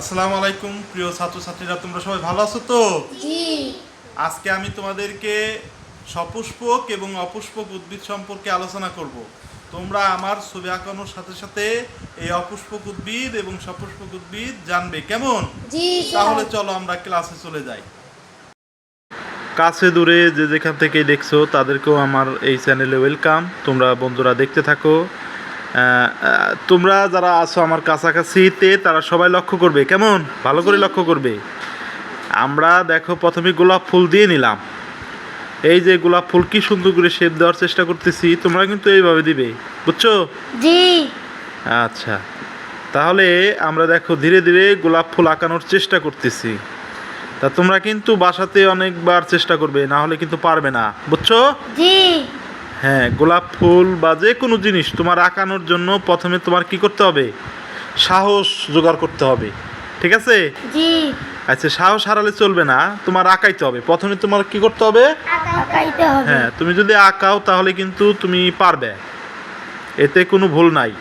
আসসালামু আলাইকুম প্রিয় ছাত্রছাত্রীরা তোমরা সবাই ভালো আছো তো? আজকে আমি তোমাদেরকে সপুষ্পক এবং অপুষ্পক উদ্ভিদ সম্পর্কে আলোচনা করব। তোমরা আমার ছবি আঁকানোর সাথে সাথে এই অপুষ্পক উদ্ভিদ এবং সপুষ্পক উদ্ভিদ জানবে। কেমন? তাহলে চলো আমরা ক্লাসে চলে যাই। কাছে দূরে যে যেখান থেকে দেখছ তাদেরকেও আমার এই চ্যানেলে ওয়েলকাম। তোমরা বন্ধুরা দেখতে থাকো। তোমরা যারা আছো আমার কাছাকাছিতে তারা সবাই লক্ষ্য করবে। কেমন? ভালো করে লক্ষ্য করবে। আমরা দেখো প্রথমে গোলাপ ফুল দিয়ে নিলাম। এই যে গোলাপ ফুল কি সুন্দর করে শেপ দেওয়ার চেষ্টা করতেছি। তোমরা কিন্তু এইভাবে দিবে। বুঝছ? জি। আচ্ছা। তাহলে আমরা দেখো ধীরে ধীরে গোলাপ ফুল আঁকানোর চেষ্টা করতেছি। তা তোমরা কিন্তু বাসাতে অনেকবার চেষ্টা করবে না হলে কিন্তু পারবে না। বুঝছ? জি। হ্যাঁ গোলাপ ফুল বা যে কোনো জিনিস তোমার আঁকানোর জন্য প্রথমে তোমার কি করতে হবে? সাহস জোগাড় করতে হবে ঠিক আছে? জি। আচ্ছা সাহস হারালে চলবে না তোমার আঁকাইতে হবে। প্রথমে তোমার কি করতে হবে? আঁকাইতে হবে। হ্যাঁ তুমি যদি আঁকাও তাহলে কিন্তু তুমি পারবে এতে কোনো ভুল নাই।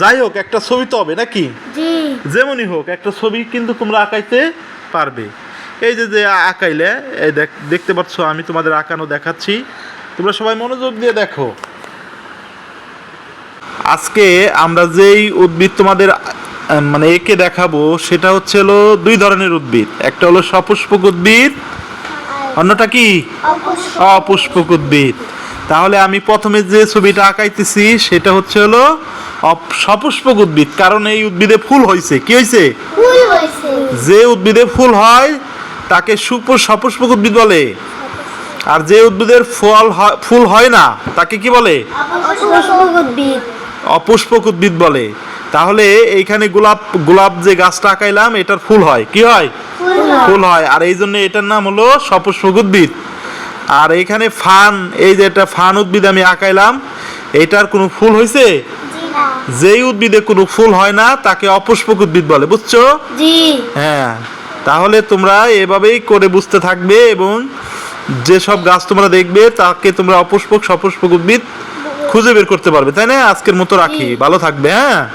যাই হোক একটা ছবি তো হবে নাকি? জি। যেমনই হোক একটা ছবি কিন্তু তোমরা আঁকাইতে পারবে। এই যে যে আঁকাইলে এই দেখ দেখতে পাচ্ছ আমি তোমাদের আঁকানো দেখাচ্ছি। তোমরা সবাই মনোযোগ দিয়ে দেখো। আজকে আমরা যেই উদ্ভিদ তোমাদের মানে একে দেখাবো সেটা হচ্ছে হলো দুই ধরনের উদ্ভিদ। একটা হলো সপুষ্পক উদ্ভিদ অন্যটা কি? অপুষ্পক। উদ্ভিদ। তাহলে আমি প্রথমে যে ছবিটা আঁকাইতেছি সেটা হচ্ছে হলো সপুষ্পক উদ্ভিদ। কারণ এই উদ্ভিদে ফুল হয়েছে কি হয়েছে হয়েছে যে উদ্ভিদে ফুল হয় তাকে সুপ সপুষ্পক উদ্ভিদ বলে। আর যে উদ্ভিদের ফল ফুল হয় না তাকে কি বলে? অপুষ্পক উদ্ভিদ। বলে। তাহলে এইখানে গোলাপ গোলাপ যে গাছটা আঁকাইলাম এটার ফুল হয়। কি হয়? ফুল হয়। আর এই জন্য এটার নাম হলো সপুষ্পক উদ্ভিদ। আর এখানে ফান এই যে এটা ফান উদ্ভিদ আমি আঁকাইলাম এটার কোনো ফুল হয়েছে যেই উদ্ভিদে কোনো ফুল হয় না তাকে অপুষ্পক উদ্ভিদ বলে। বুঝছ? হ্যাঁ। তাহলে তোমরা এভাবেই করে বুঝতে থাকবে এবং যেসব গাছ তোমরা দেখবে তাকে তোমরা অপুষ্পক সপুষ্পক উদ্ভিদ খুঁজে বের করতে পারবে তাই না? আজকের মতো রাখি। ভালো থাকবে হ্যাঁ?